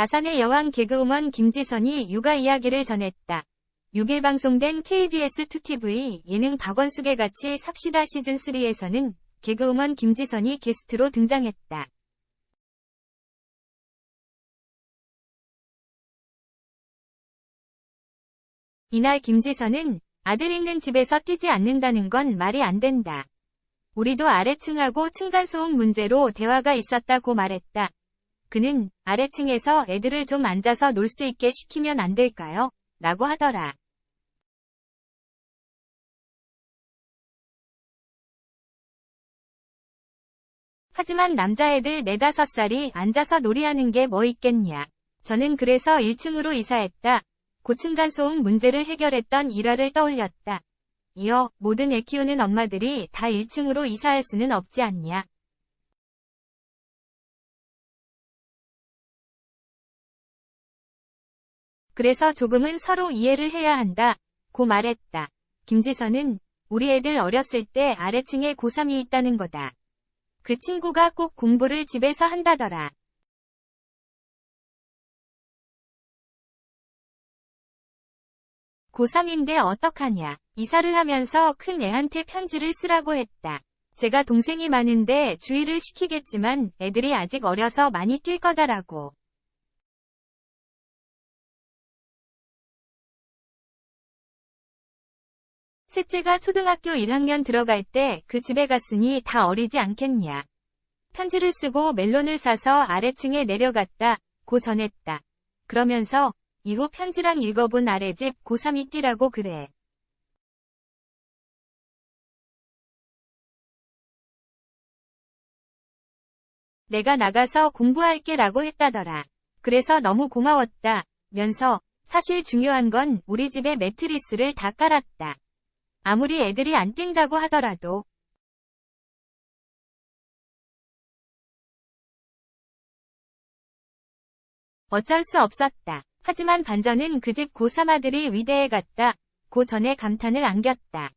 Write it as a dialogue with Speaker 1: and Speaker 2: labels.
Speaker 1: 다산의 여왕 개그우먼 김지선이 육아 이야기를 전했다. 6일 방송된 KBS 2TV 예능 박원숙의 같이 삽시다 시즌3에서는 개그우먼 김지선이 게스트로 등장했다. 이날 김지선은 아들 있는 집에서 뛰지 않는다는 건 말이 안 된다. 우리도 아래층하고 층간소음 문제로 대화가 있었다고 말했다. 그는 아래층에서 애들을 좀 앉아서 놀 수 있게 시키면 안 될까요? 라고 하더라. 하지만 남자애들 네다섯 살이 앉아서 놀이하는 게 뭐 있겠냐. 저는 그래서 1층으로 이사했다. 고층 간 소음 문제를 해결했던 일화를 떠올렸다. 이어 모든 애 키우는 엄마들이 다 1층으로 이사할 수는 없지 않냐. 그래서 조금은 서로 이해를 해야 한다. 고 말했다. 김지선은 우리 애들 어렸을 때 아래층에 고3이 있다는 거다. 그 친구가 꼭 공부를 집에서 한다더라. 고3인데 어떡하냐. 이사를 하면서 큰 애한테 편지를 쓰라고 했다. 제가 동생이 많은데 주의를 시키겠지만 애들이 아직 어려서 많이 뛸 거다라고. 셋째가 초등학교 1학년 들어갈 때 그 집에 갔으니 다 어리지 않겠냐. 편지를 쓰고 멜론을 사서 아래층에 내려갔다. 고 전했다. 그러면서 이후 편지랑 읽어본 아래집 고3이 뛰라고 그래. 내가 나가서 공부할게 라고 했다더라. 그래서 너무 고마웠다. 면서 사실 중요한 건 우리 집에 매트리스를 다 깔았다. 아무리 애들이 안 뛴다고 하더라도 어쩔 수 없었다. 하지만 반전은 그 집 고3 아들이 위대해 갔다. 고 전에 감탄을 안겼다.